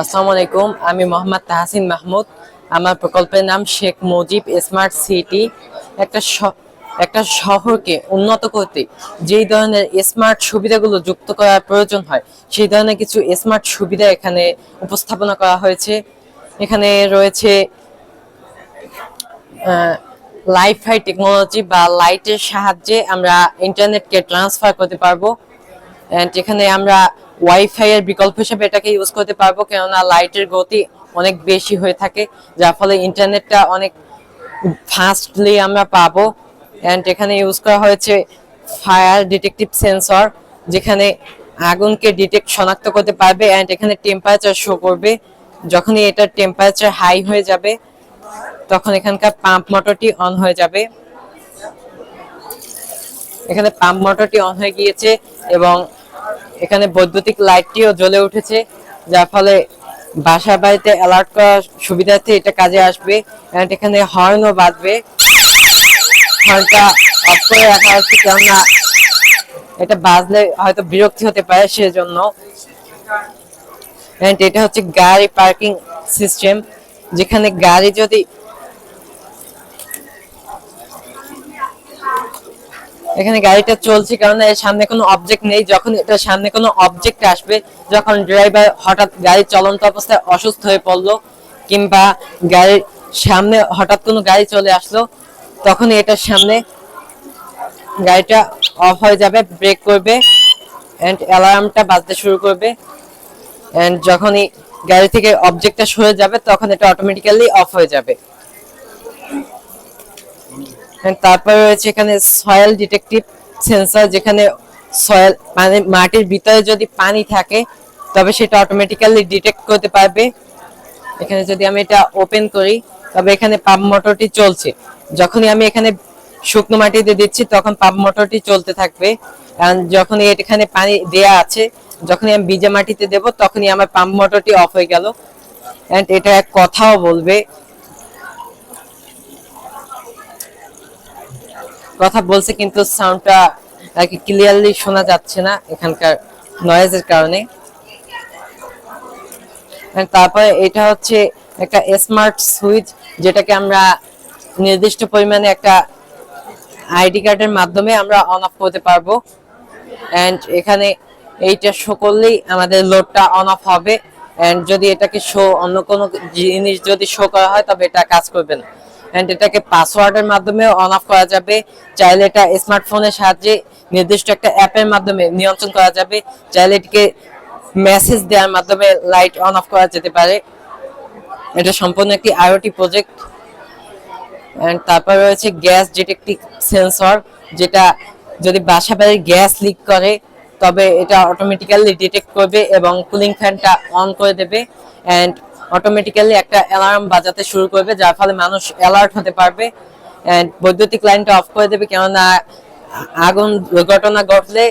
আসসালামু আলাইকুম, আমি মোহাম্মদ তাহসিন মাহমুদ। আমার প্রকল্পের নাম শেখ মুজিব স্মার্ট সিটি। একটা একটা শহরকে উন্নত করতে যেই ধরনের স্মার্ট সুবিধাগুলো যুক্ত করার প্রয়োজন হয়, সেই ধরনের কিছু স্মার্ট সুবিধা এখানে উপস্থাপনা করা হয়েছে। এখানে রয়েছে লাইফাই টেকনোলজি বা লাইটের সাহায্যে আমরা ইন্টারনেটকে ট্রান্সফার করতে পারব। এন্ড এখানে আমরা ওয়াইফাই এর বিকল্প হিসেবে এটাকে ইউজ করতে পারব, কেননা লাইটের গতি অনেক বেশি হয়ে থাকে, যার ফলে ইন্টারনেটটা অনেক ফাস্টলি আমরা পাবো। অ্যান্ড এখানে ইউজ করা হয়েছে ফায়ার ডিটেকটিভ সেন্সর যেখানে আগুনকে ডিটেক্ট শনাক্ত করতে পারবে অ্যান্ড এখানে টেম্পারেচার শো করবে। যখনই এটার টেম্পারেচার হাই হয়ে যাবে, তখন এখানকার পাম্প মোটরটি অন হয়ে যাবে। এখানে পাম্প মোটরটি অন হয়ে গিয়েছে এবং এখানে বৈদ্যুতিক লাইটটিও জ্বলে উঠেছে, যার ফলে বাসা বাড়িতে অ্যালার্ট করার সুবিধার্থে এটা কাজে আসবে। এখানে হর্নও বাজবে। হর্নটা অফ করে রাখা হচ্ছে কেননা এটা বাজলে হয়তো বিরক্তি হতে পারে সেজন্য। এটা হচ্ছে গাড়ি পার্কিং সিস্টেম যেখানে গাড়ি যদি এখানে গাড়িটা চলছে কারণ এর সামনে কোনো অবজেক্ট নেই। যখন এটার সামনে কোনো অবজেক্ট আসবে, যখন ড্রাইভার হঠাৎ গাড়ি চলন্ত অবস্থায় অসুস্থ হয়ে পড়ল কিংবা গাড়ির সামনে হঠাৎ কোনো গাড়ি চলে আসলো, তখন এটার সামনে গাড়িটা অফ হয়ে যাবে ব্রেক করবে অ্যান্ড অ্যালার্মটা বাজতে শুরু করবে অ্যান্ড যখনই গাড়ি থেকে অবজেক্টটা সরে যাবে, তখন এটা অটোমেটিক্যালি অফ হয়ে যাবে। তারপরে রয়েছে এখানে সয়েল ডিটেকটিভ সেন্সর যেখানে সয়েল মানে মাটির ভিতরে যদি পানি থাকে, তবে সেটা অটোমেটিক্যালি ডিটেক্ট করতে পারবে। এখানে যদি আমি এটা ওপেন করি, তবে এখানে পাম্প মোটরটি চলছে। যখনই আমি এখানে শুকনো মাটিতে দিচ্ছি, তখন পাম্প মোটরটি চলতে থাকবে। And যখনই এখানে পানি দেয়া আছে, যখনই আমি ভিজা মাটিতে দেব, তখনই আমার পাম্প মোটরটি অফ হয়ে গেল। এন্ড এটা এক কথাও বলবে কথা বলছে কিন্তু সাউন্ডটা ক্লিয়ারলি শোনা যাচ্ছে না এখানকার নয়েজের কারণে। তারপরে এটা হচ্ছে একটা স্মার্ট সুইচ যেটাকে আমরা নির্দিষ্ট পরিমাণে একটা আইডি কার্ডের মাধ্যমে আমরা অন অফ করতে পারব। এন্ড এখানে এইটা শো করলেই আমাদের লোডটা অন অফ হবে। এন্ড যদি এটাকে শো অন্য কোনো জিনিস যদি শো করা হয়, তবে এটা কাজ করবে না। এন্ড এটাকে পাসওয়ার্ডের মাধ্যমে অন অফ করা যাবে। চাইলে এটা স্মার্টফোনের সাহায্যে নির্দিষ্ট একটা অ্যাপের মাধ্যমে নিয়ন্ত্রণ করা যাবে। চাইলে এটিকে মেসেজ দেওয়ার মাধ্যমে লাইট অন অফ করা যেতে পারে। এটা সম্পূর্ণ একটি আইওটি প্রজেক্ট এন্ড তারপর রয়েছে গ্যাস ডিটেকটিভ সেন্সর যেটা যদি বাসা বাড়ির গ্যাস লিক করে, তবে এটা অটোমেটিক্যালি ডিটেক্ট করবে এবং কুলিং ফ্যানটা অন করে দেবে। এন্ড অটোমেটিক্যালি একটা অ্যালার্ম বাজাতে শুরু করবে, যার ফলে মানুষ অ্যালার্ট হতে পারবে বৈদ্যুতিক লাইনটা অফ করে দেবে। কেননা আগুন দুর্ঘটনা ঘটলে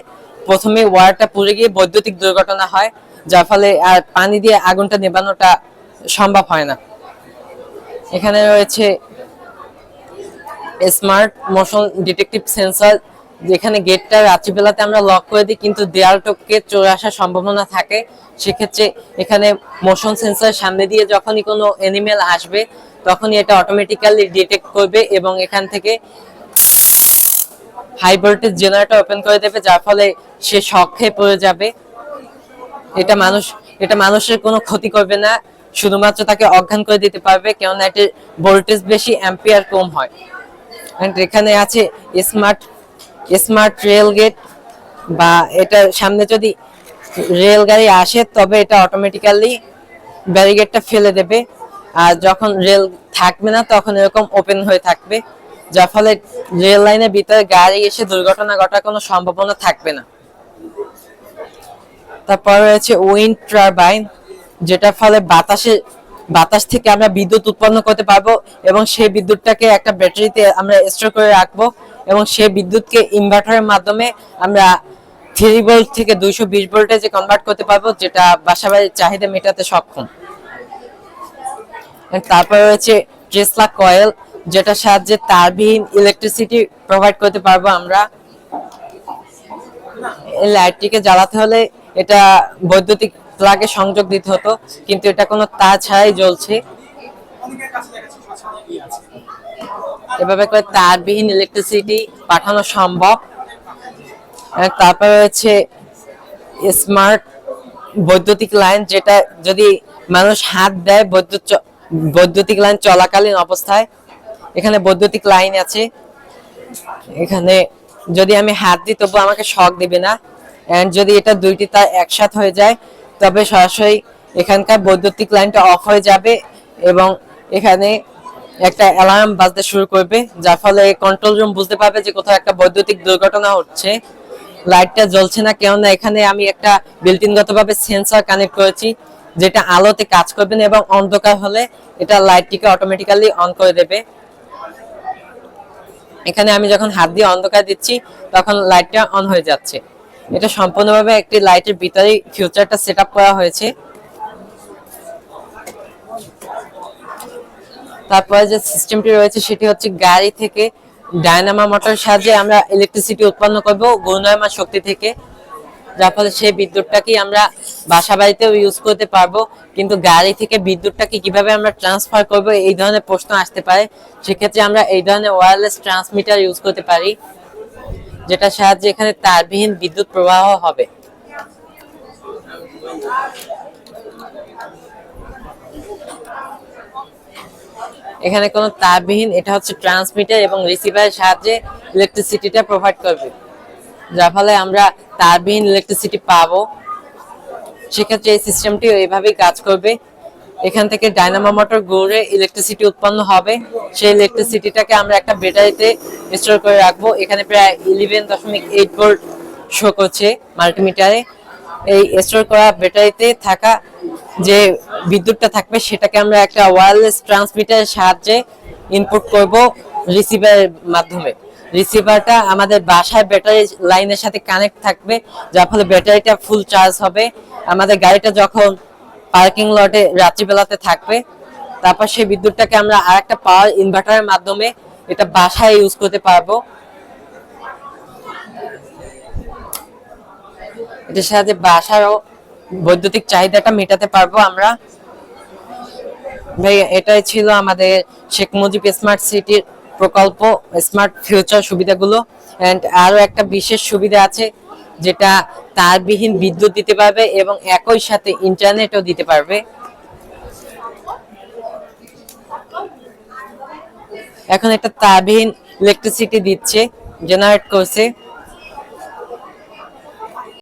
প্রথমে ওয়ারটা পুড়ে গিয়ে বৈদ্যুতিক দুর্ঘটনা হয়, যার ফলে আর পানি দিয়ে আগুনটা নেবানোটা সম্ভব হয় না। এখানে রয়েছে স্মার্ট মোশন ডিটেকটিভ সেন্সর যেখানে গেটটা রাত্রিবেলাতে আমরা লক করে দিই, কিন্তু দেয়াল টপকে চলে আসার সম্ভাবনা থাকে। সেক্ষেত্রে এখানে মোশন সেন্সর সামনে দিয়ে যখনই কোনো এনিমেল আসবে, তখনই এটা অটোমেটিক্যালি ডিটেক্ট করবে এবং এখান থেকে হাই ভোল্টেজ জেনারেটর ওপেন করে দেবে, যার ফলে সে শক খেয়ে পড়ে যাবে। এটা মানুষ, এটা মানুষের কোনো ক্ষতি করবে না, শুধুমাত্র তাকে অজ্ঞান করে দিতে পারবে, কেননা এটির ভোল্টেজ বেশি অ্যাম্পিয়ার কম হয়। এখানে আছে স্মার্ট স্মার্ট রেল গেট বা এটার সামনে যদি রেল গাড়ি আসে, তবে এটা অটোমেটিক্যালি ব্যারিগেডটা ফেলে দেবে। আর যখন রেল থাকবে না, তখন এরকম ওপেন হয়ে থাকবে, যার ফলে রেল লাইনের ভিতরে গাড়ি এসে দুর্ঘটনা ঘটার কোনো সম্ভাবনা থাকবে না। তারপর রয়েছে উইন্ড টারবাইন যেটার ফলে বাতাসে, বাতাস থেকে আমরা বিদ্যুৎ উৎপন্ন করতে পারব এবং সেই বিদ্যুৎটাকে একটা ব্যাটারিতে আমরা স্টোর করে রাখব। এবং সেই বিদ্যুৎকে ইনভার্টারের মাধ্যমে আমরা থ্রি ভোল্ট থেকে দুইশো বিশ ভোল্টেজে কনভার্ট করতে পারব, যেটা বাসাবাড়ির চাহিদা মেটাতে সক্ষম। তারপরে রয়েছে টেসলা কয়েল যেটার সাহায্যে তারবিহীন ইলেকট্রিসিটি প্রোভাইড করতে পারব আমরা। লাইটটিকে জ্বালাতে হলে এটা বৈদ্যুতিক প্লাগে সংযোগ দিতে হতো, কিন্তু এটা কোনো তার ছাড়াই জ্বলছে। এভাবে করে তারবিহীন ইলেকট্রিসিটি পাঠানো সম্ভব। তারপরে হচ্ছে স্মার্ট বৈদ্যুতিক লাইন যেটা যদি মানুষ হাত দেয় বৈদ্যুৎ বৈদ্যুতিক লাইন চলাকালীন অবস্থায়, এখানে বৈদ্যুতিক লাইন আছে। এখানে যদি আমি হাত দিই, তবু আমাকে শক দিবে না। অ্যান্ড যদি এটা দুইটি তার একসাথ হয়ে যায়, তবে সরাসরি এখানকার বৈদ্যুতিক লাইনটা অফ হয়ে যাবে এবং এখানে একটা অ্যালার্ম বাজতে শুরু করবে, যার ফলে কন্ট্রোল রুম বুঝতে পারবে যে কোথাও একটা বৈদ্যুতিক দুর্ঘটনা হচ্ছে। লাইটটা জ্বলছে না, কেননা এখানে আমি একটা বিল্টিন গতভাবে সেন্সর কানেক্ট করেছি, যেটা আলোতে কাজ করবে না এবং অন্ধকার হলে এটা লাইটটিকে অটোমেটিক্যালি অন করে দেবে। এখানে আমি যখন হাত দিয়ে অন্ধকার দিচ্ছি, তখন লাইটটা অন হয়ে যাচ্ছে। এটা সম্পূর্ণভাবে একটি লাইটের ভিতরেই ফিউচারটা সেট করা হয়েছে। তারপরে যে সিস্টেমটি রয়েছে সেটি হচ্ছে গাড়ি থেকে ডায়নামা মোটর সাহায্যে আমরা ইলেকট্রিসিটি উৎপন্ন করব ঘূর্ণায়মান শক্তি থেকে। যার ফলে সেই বিদ্যুৎটাকে আমরা বাসা বাড়িতেও ইউজ করতে পারব। কিন্তু গাড়ি থেকে বিদ্যুৎটাকে কীভাবে আমরা ট্রান্সফার করব এই ধরনের প্রশ্ন আসতে পারে। সেক্ষেত্রে আমরা এই ধরনের ওয়্যারলেস ট্রান্সমিটার ইউজ করতে পারি যেটা সাহায্যে এখানে তারবিহীন বিদ্যুৎ প্রবাহ হবে। এখানে কোনো তারবিহীন এটা হচ্ছে ট্রান্সমিটার এবং রিসিভারের সাহায্যে ইলেকট্রিসিটিটা প্রোভাইড করবে। যার ফলে আমরা তারবিহীন ইলেকট্রিসিটি পাবো। সেক্ষেত্রে এই সিস্টেমটি এইভাবেই কাজ করবে। এখান থেকে ডায়নামো মোটর ঘুরে ইলেকট্রিসিটি উৎপন্ন হবে। সেই ইলেকট্রিসিটিটাকে আমরা একটা ব্যাটারিতে স্টোর করে রাখব। এখানে প্রায় ইলেভেন দশমিক এইট ভোল্ট শো করছে মাল্টিমিটারে এই স্টোর করা ব্যাটারিতে থাকা যে বিদ্যুৎটা থাকবে সেটাকে আমরা একটা ওয়্যারলেস ট্রান্সমিটারের সাহায্যে ইনপুট করব রিসিভারের মাধ্যমে। রিসিভারটা আমাদের বাসায় ব্যাটারি লাইনের সাথে কানেক্ট থাকবে, যার ফলে ব্যাটারিটা ফুল চার্জ হবে। আমাদের গাড়িটা যখন পার্কিং লটে রাত্রিবেলাতে থাকবে, তারপর সেই বিদ্যুৎটাকে আমরা আরেকটা পাওয়ার ইনভার্টারের মাধ্যমে এটা বাসায় ইউজ করতে পারব। এটার সাহায্যে বাসারও বৈদ্যুতিক চাহিদাটা মেটাতে পারব আমরা। ভাই, এটাই ছিল আমাদের শেখ মুজিব স্মার্ট সিটির প্রকল্প স্মার্ট ফিউচার সুবিধাগুলো। অ্যান্ড আরও একটা বিশেষ সুবিধা আছে, যেটা তারবিহীন বিদ্যুৎ দিতে পারবে এবং একই সাথে ইন্টারনেটও দিতে পারবে। এখন একটা তারবিহীন ইলেকট্রিসিটি দিচ্ছে জেনারেট করছে।